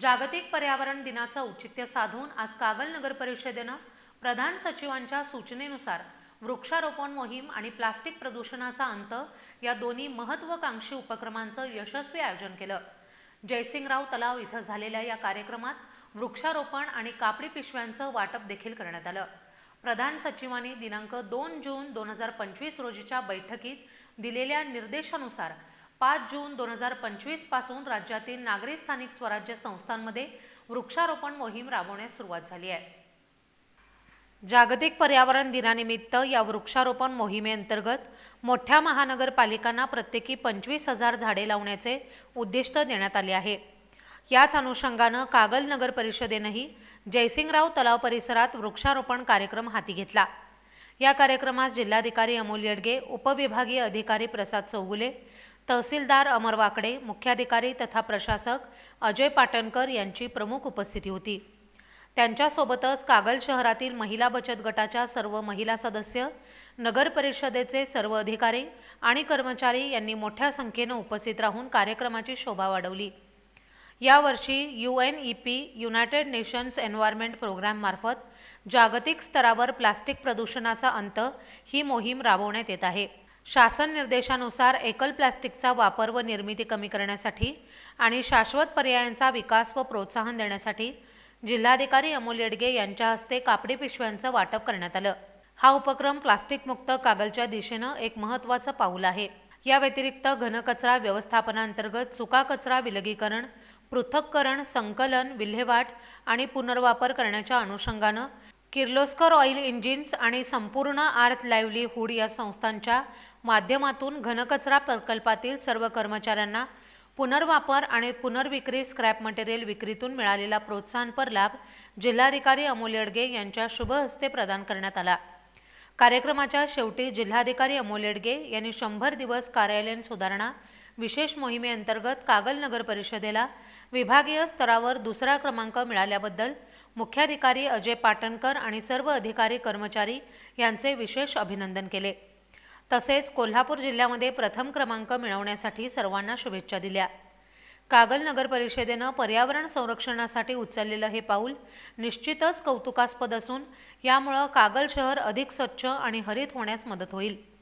जागतिक पर्यावरण दिनाचं औचित्य साधून आज कागल नगर परिषदेनं प्रधान सचिवांच्या सूचनेनुसार वृक्षारोपण मोहीम आणि प्लास्टिक प्रदूषणाचा अंत या दोन्ही महत्त्वाकांक्षी उपक्रमांचं यशस्वी आयोजन केलं. जयसिंगराव तलाव इथं झालेल्या या कार्यक्रमात वृक्षारोपण आणि कापडी पिशव्यांचं वाटप देखील करण्यात आलं. प्रधान सचिवांनी दिनांक दोन जून दोन हजार पंचवीस रोजीच्या बैठकीत दिलेल्या निर्देशानुसार पाच जून दोन हजार पंचवीसपासून राज्यातील नागरी स्थानिक स्वराज्य संस्थांमध्ये वृक्षारोपण मोहीम राबवण्यास सुरुवात झाली आहे. जागतिक पर्यावरण दिनानिमित्त या वृक्षारोपण मोहिमेअंतर्गत मोठ्या महानगरपालिकांना प्रत्येकी पंचवीस हजार झाडे लावण्याचे उद्दिष्ट देण्यात आले आहे. याच अनुषंगानं कागल नगर परिषदेनंही जयसिंगराव तलाव परिसरात वृक्षारोपण कार्यक्रम हाती घेतला. या कार्यक्रमास जिल्हाधिकारी अमोल येडगे उपविभागीय अधिकारी प्रसाद चौगुले तहसीलदार अमर वाकडे मुख्याधिकारी तथा प्रशासक अजय पाटणकर यांची प्रमुख उपस्थिती होती. त्यांच्यासोबतच कागल शहरातील महिला बचत गटाच्या सर्व महिला सदस्य नगर परिषदेचे सर्व अधिकारी आणि कर्मचारी यांनी मोठ्या संख्येनं उपस्थित राहून कार्यक्रमाची शोभा वाढवली. यावर्षी U N E P United Nations environment प्रोग्राममार्फत जागतिक स्तरावर प्लास्टिक प्रदूषणाचा अंत ही मोहीम राबवण्यात येत आहे. शासन निर्देशानुसार एकल प्लास्टिकचा वापर व निर्मिती कमी करण्यासाठी आणि शाश्वत पर्यायांचा विकास व प्रोत्साहन देण्यासाठी जिल्हाधिकारी अमोल येडगे यांच्या हस्ते कापडी पिशव्यांचं वाटप करण्यात आलं. हा उपक्रम प्लास्टिकमुक्त कागलच्या दिशेनं एक महत्त्वाचं पाऊल आहे. या व्यतिरिक्त घनकचरा व्यवस्थापनांतर्गत सुका कचरा विलगीकरण पृथक्करण संकलन विल्हेवाट आणि पुनर्वापर करण्याच्या अनुषंगानं किर्लोस्कर ऑइल इंजिन्स आणि संपूर्ण आर्थ लाईव्हलीहूड या संस्थांच्या माध्यमातून घनकचरा प्रकल्पातील सर्व कर्मचाऱ्यांना पुनर्वापर आणि पुनर्विक्री स्क्रॅप मटेरियल विक्रीतून मिळालेला प्रोत्साहनपर लाभ जिल्हाधिकारी अमोल येडगे यांच्या शुभ हस्ते प्रदान करण्यात आला. कार्यक्रमाच्या शेवटी जिल्हाधिकारी अमोल येडगे यांनी शंभर दिवस कार्यालयीन सुधारणा विशेष मोहिमेअंतर्गत कागल नगर परिषदेला विभागीय स्तरावर दुसरा क्रमांक मिळाल्याबद्दल मुख्याधिकारी अजय पाटणकर आणि सर्व अधिकारी कर्मचारी यांचे विशेष अभिनंदन केले. तसेच कोल्हापूर जिल्ह्यामध्ये प्रथम क्रमांक मिळवण्यासाठी सर्वांना शुभेच्छा दिल्या. कागल नगर परिषदेनं पर्यावरण संरक्षणासाठी उचललेलं हे पाऊल निश्चितच कौतुकास्पद असून यामुळं कागल शहर अधिक स्वच्छ आणि हरित होण्यास मदत होईल.